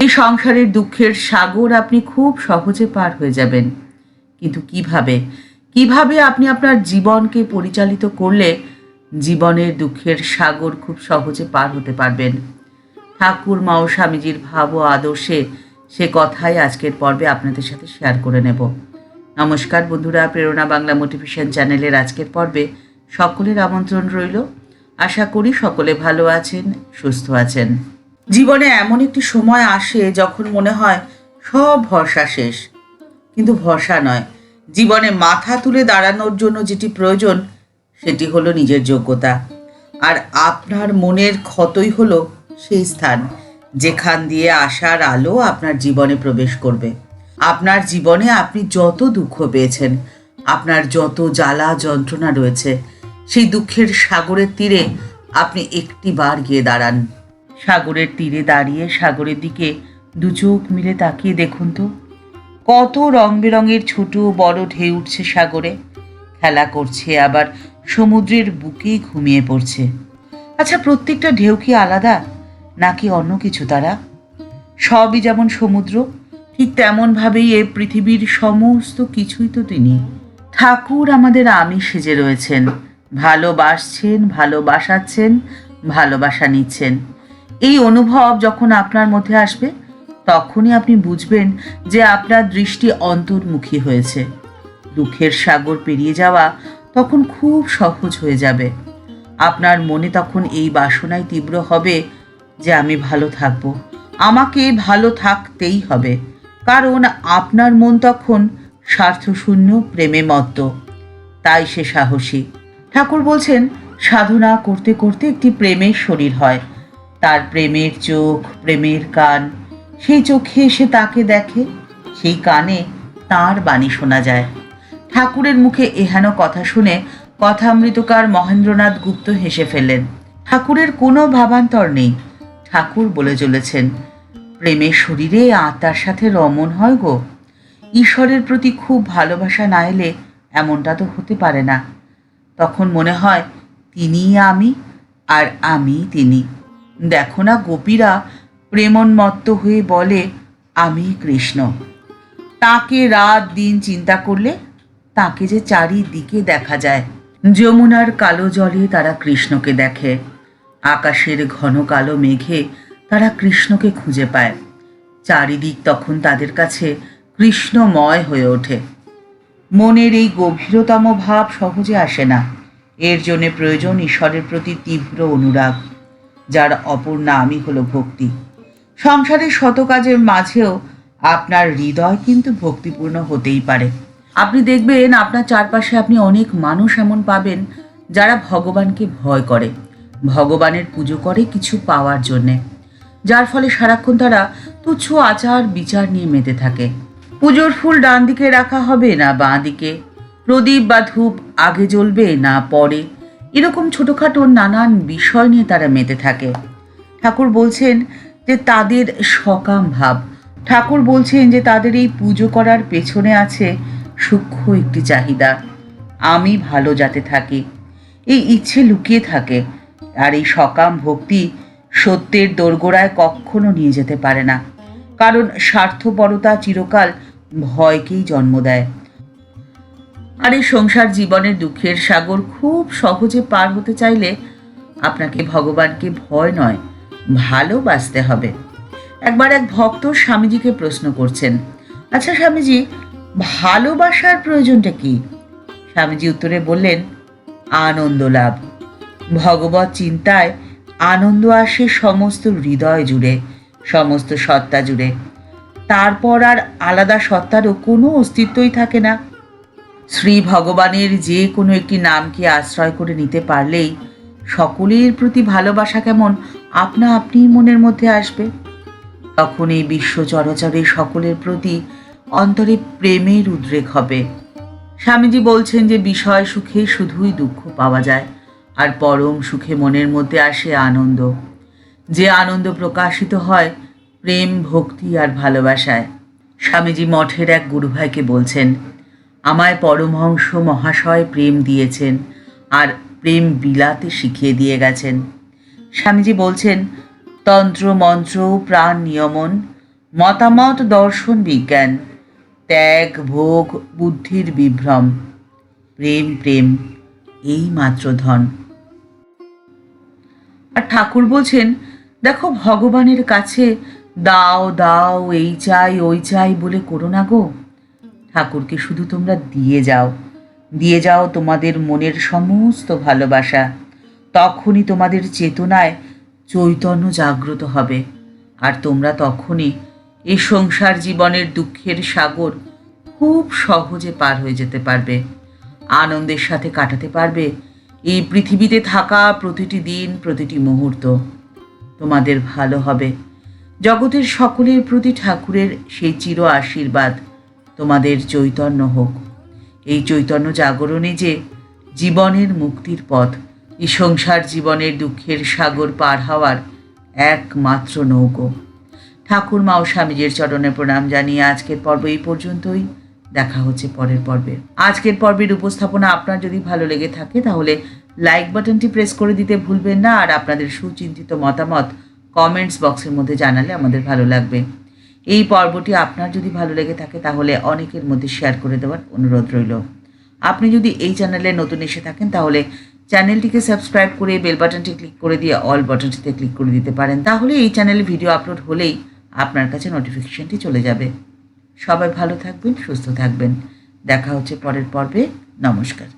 এই সংসারের দুঃখের সাগর আপনি খুব সহজে পার হয়ে যাবেন। কিন্তু কীভাবে? কীভাবে আপনি আপনার জীবনকে পরিচালিত করলে জীবনের দুঃখের সাগর খুব সহজে পার হতে পারবেন? ঠাকুর, মা ও স্বামীজির ভাব ও আদর্শে সে কথাই আজকের পর্বে আপনাদের সাথে শেয়ার করে নেব। নমস্কার বন্ধুরা, প্রেরণা বাংলা মোটিভেশন চ্যানেলের আজকের পর্বে সকলের আমন্ত্রণ রইল। আশা করি সকলে ভালো আছেন, সুস্থ আছেন। জীবনে এমন একটি সময় আসে যখন মনে হয় সব ভরসা শেষ। কিন্তু ভরসা নয়। জীবনে মাথা তুলে দাঁড়ানোর জন্য যেটি প্রয়োজন, সেটি হলো নিজের যোগ্যতা। আর আপনার মনের ক্ষতই হলো সেই স্থান, যেখান দিয়ে আসার আলো আপনার জীবনে প্রবেশ করবে। আপনার জীবনে আপনি যত দুঃখ পেয়েছেন, আপনার যত জ্বালা যন্ত্রণা রয়েছে, সেই দুঃখের সাগরের তীরে আপনি একটি বার গিয়ে দাঁড়ান। সাগরের তীরে দাঁড়িয়ে সাগরের দিকে দু চোখ মিলে তাকিয়ে দেখুন তো। কত রং বেরঙের ছোট বড় ঢেউ উঠছে সাগরে। খেলা করছে আবার সমুদ্রের বুকেই ঘুমিয়ে পড়ছে। আচ্ছা প্রত্যেকটা ঢেউ কি আলাদা, নাকি অন্য কিছু তারা? সবই যেমন সমুদ্র, ঠিক তেমনভাবেই এ পৃথিবীর সমস্ত কিছুই তো তিনি। ঠাকুর আমাদের আমি সেজে রয়েছেন, ভালোবাসছেন, ভালোবাসাচ্ছেন, ভালোবাসা নিচ্ছেন। এই অনুভব যখন আপনার মধ্যে আসবে, তখনই আপনি বুঝবেন যে আপনার দৃষ্টি অন্তর্মুখী হয়েছে। দুঃখের সাগর পেরিয়ে যাওয়া তখন খুব সহজ হয়ে যাবে। আপনার মনে তখন এই বাসনাই তীব্র হবে যে আমি ভালো থাকব। আমাকে ভালো থাকতেই হবে। কারণ আপনার মন তখন স্বার্থশূন্য, প্রেমে মত্ত। তাই সে সাহসী। ঠাকুর বলছেন, সাধনা করতে করতে একটি প্রেমের শরীর হয়। তার প্রেমের চোখ, প্রেমের কান। সেই চোখে এসে তাকে দেখে, সেই কানে তার বাণী শোনা যায়। ঠাকুরের মুখে এহেন কথা শুনে কথামৃতকার মহেন্দ্রনাথ গুপ্ত হেসে ফেললেন। ঠাকুরের কোনো ভাবান্তর নেই। ঠাকুর বলে চলেছেন, প্রেমের শরীরে আত্মার সাথে রমন হয় গো। ঈশ্বরের প্রতি খুব ভালোবাসা না এলে এমনটা তো হতে পারে না। তখন মনে হয়, তিনিই আমি আর আমি তিনি। দেখো না গোপীরা প্রেমন্মত্ত হয়ে বলে, আমি কৃষ্ণ। তাকে রাত দিন চিন্তা করলে তাকে যে চারিদিকে দেখা যায়। যমুনার কালো জলে তারা কৃষ্ণকে দেখে। আকাশের ঘন কালো মেঘে তারা কৃষ্ণকে খুঁজে পায়। চারিদিক তখন তাদের কাছে কৃষ্ণময় হয়ে ওঠে। মনের এই গভীরতম ভাব সহজে আসে না। এর জন্য প্রয়োজন ঈশ্বরের প্রতি তীব্র অনুরাগ। যার অপর নামই হলো ভক্তি। সংসারের শত কাজের মাঝেও আপনার হৃদয় কিন্তু ভক্তিপূর্ণ হতেই পারে। আপনি দেখবেন আপনার চারপাশে আপনি অনেক মানুষ এমন পাবেন যারা ভগবানকে ভয় করে। ভগবানের পুজো করে কিছু পাওয়ার জন্যে। যার ফলে সারাক্ষণ তারা তুচ্ছ আচার বিচার নিয়ে মেতে থাকে। পুজোর ফুল ডান দিকে রাখা হবে না বাঁ দিকে প্রদীপ বা ধূপ আগে জ্বলবে না পরে। এরকম ছোটোখাটো নানান বিষয় নিয়ে তারা মেতে থাকে। ঠাকুর বলছেন যে তাদের সকাম ভাব। ঠাকুর বলছেন যে তাদের এই পুজো করার পেছনে আছে সূক্ষ্ম একটি চাহিদা। আমি ভালো যাতে থাকি। এই ইচ্ছে লুকিয়ে থাকে। আর এই সকাম ভক্তি সত্যের দোরগোড়ায় কখনো নিয়ে যেতে পারে না। কারণ স্বার্থপরতা চিরকাল ভয়কেই জন্ম দেয়। আর এই সংসার জীবনের দুঃখের সাগর খুব সহজে পার হতে চাইলে আপনাকে ভগবানকে ভয় নয়, ভালোবাসতে হবে। একবার এক ভক্ত স্বামীজিকে প্রশ্ন করছেন আচ্ছা স্বামীজি, ভালোবাসার প্রয়োজনটা কি? স্বামীজি উত্তরে বললেন, আনন্দ লাভ। ভগবত চিন্তায় আনন্দ আসে সমস্ত হৃদয় জুড়ে, সমস্ত সত্তা জুড়ে। তারপর আর আলাদা সত্তারও কোনো অস্তিত্বই থাকে না। শ্রী ভগবানের যে কোনো একটি নামকে আশ্রয় করে নিতে পারলেই সকলের প্রতি ভালোবাসা কেমন আপনা আপনি মনের মধ্যে আসবে। তখন এই বিশ্ব চরাচরে সকলের প্রতি অন্তরে প্রেমের উদ্রেক হবে। স্বামীজি বলছেন যে বিষয় সুখে শুধুই দুঃখ পাওয়া যায় আর পরম সুখে মনের মধ্যে আসে আনন্দ। যে আনন্দ প্রকাশিত হয় প্রেম, ভক্তি আর ভালোবাসায়। স্বামীজি মঠের এক গুরুভাইকে বলছেন আমায় পরমহংস মহাশয় প্রেম দিয়েছেন আর প্রেম বিলাতে শিখিয়ে দিয়ে গেছেন। স্বামীজি বলছেন, তন্ত্র, মন্ত্র, প্রাণ নিয়মন, মতামত, দর্শন, বিজ্ঞান, ত্যাগ, ভোগ, বুদ্ধির বিভ্রম, প্রেম প্রেম, এই মাত্র ধন। আর ঠাকুর বলছেন, দেখো ভগবানের কাছে দাও দাও, এই চাই, ওই চাই বলে করো না গো। ঠাকুরকে শুধু তোমরা দিয়ে যাও। দিয়ে যাও তোমাদের মনের সমস্ত ভালোবাসা। তখনই তোমাদের চেতনায় চৈতন্য জাগ্রত হবে। আর তোমরা তখনই এই সংসার জীবনের দুঃখের সাগর খুব সহজে পার হয়ে যেতে পারবে। আনন্দের সাথে কাটাতে পারবে। এই পৃথিবীতে থাকা প্রতিটি দিন, প্রতিটি মুহূর্ত তোমাদের ভালো হবে। জগতের সকলের প্রতি ঠাকুরের সেই চির আশীর্বাদ। তোমাদের চৈতন্য হোক। এই চৈতন্য জাগরণে যে জীবনের মুক্তির পথ এই সংসার জীবনের দুঃখের সাগর পার হওয়ার একমাত্র নৌকো। ঠাকুর মা ও স্বামীজির চরণে প্রণাম জানিয়ে আজকের পর্ব এই পর্যন্তই। দেখা হচ্ছে পরের পর্বে। আজকের পর্বের উপস্থাপনা আপনার যদি ভালো লেগে থাকে, তাহলে লাইক বাটনটি প্রেস করে দিতে ভুলবেন না। আর আপনাদের সুচিন্তিত মতামত কমেন্টস বক্সের মধ্যে জানালে আমাদের ভালো লাগবে। এই পর্বটি আপনার যদি ভালো লেগে থাকে, তাহলে অনেকের মধ্যে শেয়ার করে দেওয়ার অনুরোধ রইল। আপনি যদি এই চ্যানেলে নতুন এসে থাকেন, তাহলে চ্যানেলটিকে সাবস্ক্রাইব করে বেল বাটনটি ক্লিক করে দিয়ে অল বাটনটিতে ক্লিক করে দিতে পারেন। তাহলে এই চ্যানেলে ভিডিও আপলোড হলেই আপনার কাছে নোটিফিকেশনটি চলে যাবে। সবাই ভালো থাকবেন, সুস্থ থাকবেন। দেখা হচ্ছে পরের পর্বে। নমস্কার।